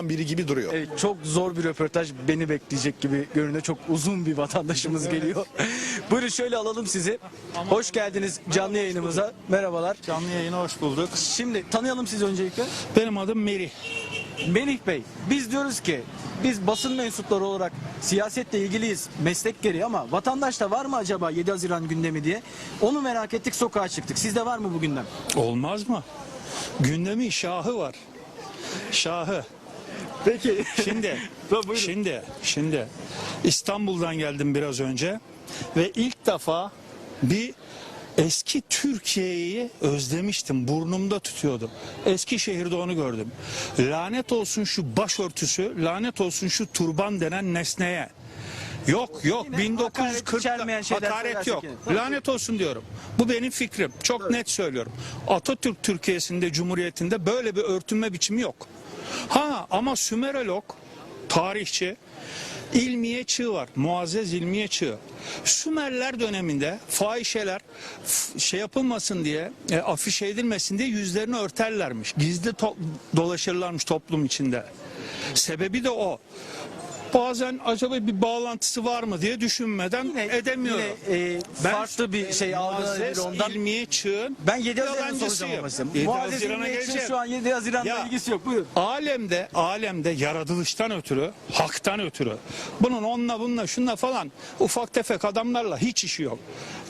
biri gibi duruyor. Evet, çok zor bir röportaj beni bekleyecek gibi görünüyor. Çok uzun bir vatandaşımız geliyor. Buyurun şöyle alalım sizi. Hoş geldiniz canlı yayınımıza. Merhabalar. Canlı yayına hoş bulduk. Şimdi tanıyalım sizi öncelikle. Benim adım Meri. Melih Bey, biz diyoruz ki biz basın mensupları olarak siyasetle ilgiliyiz meslek gereği ama vatandaşta var mı acaba 7 Haziran gündemi diye? Onu merak ettik sokağa çıktık. Sizde var mı bu gündem? Olmaz mı? Gündemin şahı var. Şahı. Peki. Şimdi, Buyurun. şimdi, şimdi İstanbul'dan geldim biraz önce ve ilk defa bir eski Türkiye'yi özlemiştim. Burnumda tutuyordu. Eskişehir'de onu gördüm. Lanet olsun şu başörtüsü, lanet olsun şu turban denen nesneye. Yok yok Yine hakaret 1940'ta içermeyen şeyler hakaret yok. yine. Lanet olsun diyorum. Bu benim fikrim. Çok net söylüyorum. Atatürk Türkiye'sinde, Cumhuriyeti'nde böyle bir örtünme biçimi yok. Ha ama Sümerolog, tarihçi, İlmiye Çığ var. Muazzez İlmiye Çığ. Sümerler döneminde fahişeler şey yapılmasın diye, e, afişe edilmesin diye yüzlerini örterlermiş. Gizli to- dolaşırlarmış toplum içinde. Sebebi de o. Bazen acaba bir bağlantısı var mı diye düşünmeden Yine- edemiyorum. yine, e, farklı bir şey algılanabilir Muazzez ondan. İlmiye Çığ'ın Ben 7 Haziran'ı soracağım ama size. 7 Muazzez Haziran'a İlmiye geleceğim. şu an 7 Haziran'la Ya. ilgisi yok. Buyurun. Alemde, alemde yaratılıştan ötürü, haktan ötürü, bunun onunla bununla şunla falan ufak tefek adamlarla hiç işi yok.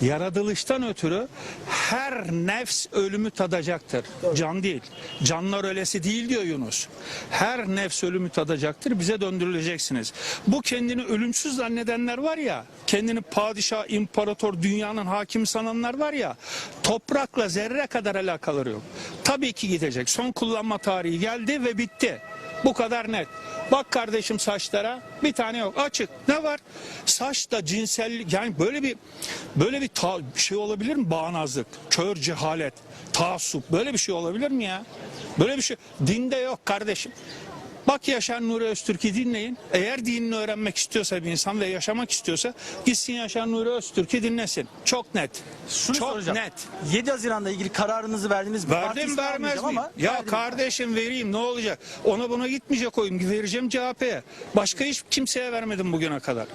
Yaratılıştan ötürü her nefs ölümü tadacaktır. Can değil. Canlar ölesi değil diyor Yunus. Her nefs ölümü tadacaktır. Bize döndürüleceksiniz. Bu kendini ölümsüz zannedenler var ya, kendini padişah, imparator, dünyanın hakimi sananlar var ya, toprakla zerre kadar alakaları yok. Tabii ki gidecek. Son kullanma tarihi geldi ve bitti. Bu kadar net. Bak kardeşim saçlara bir tane yok açık. Ne var? Saçta cinsellik yani böyle bir böyle bir ta- şey olabilir mi? Bağnazlık, kör cehalet, taassup böyle bir şey olabilir mi ya? Böyle bir şey dinde yok kardeşim. Bak Yaşar Nuri Öztürk'ü dinleyin. Eğer dinini öğrenmek istiyorsa bir insan ve yaşamak istiyorsa gitsin Yaşar Nuri Öztürk'ü dinlesin. Çok net. Şunu Çok soracağım. net. 7 Haziran'la ilgili kararınızı verdiniz mi? Verdim ismi vermez almayacağım miyim? ama Ya verdiniz. kardeşim vereyim ne olacak? Ona buna gitmeyecek oyum. Vereceğim CHP'ye. Başka hiç kimseye vermedim bugüne kadar.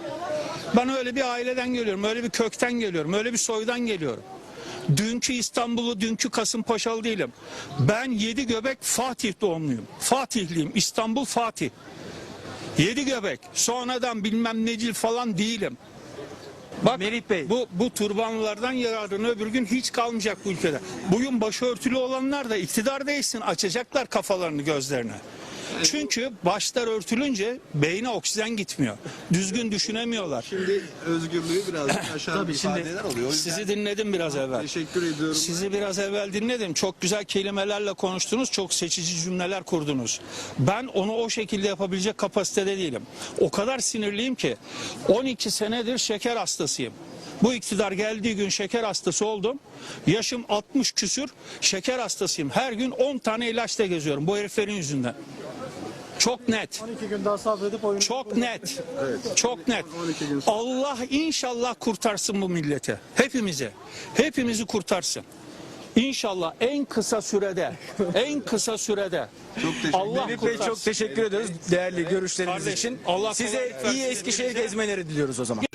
Ben öyle bir aileden geliyorum. Öyle bir kökten geliyorum. Öyle bir soydan geliyorum. Dünkü İstanbul'u, dünkü Kasımpaşalı değilim. Ben yedi göbek Fatih doğumluyum. Fatihliyim. İstanbul Fatih. Yedi göbek. Sonradan bilmem necil falan değilim. Bak Melih Bey. bu bu turbanlılardan yararın öbür gün hiç kalmayacak bu ülkede. Bugün başörtülü olanlar da iktidar değilsin açacaklar kafalarını gözlerine. Çünkü başlar örtülünce beyne oksijen gitmiyor. Düzgün düşünemiyorlar. Şimdi özgürlüğü biraz aşağı Tabii, şimdi ifadeler oluyor. O yüzden Sizi dinledim biraz evvel. teşekkür ediyorum. Sizi biraz evvel dinledim. Çok güzel kelimelerle konuştunuz. Çok seçici cümleler kurdunuz. Ben onu o şekilde yapabilecek kapasitede değilim. O kadar sinirliyim ki 12 senedir şeker hastasıyım. Bu iktidar geldiği gün şeker hastası oldum. Yaşım 60 küsür şeker hastasıyım. Her gün 10 tane ilaçla geziyorum bu heriflerin yüzünden. Çok net. 12 gün daha sabredip oyunu Çok net. Çok net. 12 gün sonra. Allah inşallah kurtarsın bu milleti. Hepimizi. Hepimizi kurtarsın. İnşallah en kısa sürede, en kısa sürede. Çok teşekkür Allah Melih Bey çok teşekkür ediyoruz değerli görüşleriniz Kardeşim, için. Allah Size iyi Eskişehir gezmeleri diliyoruz o zaman.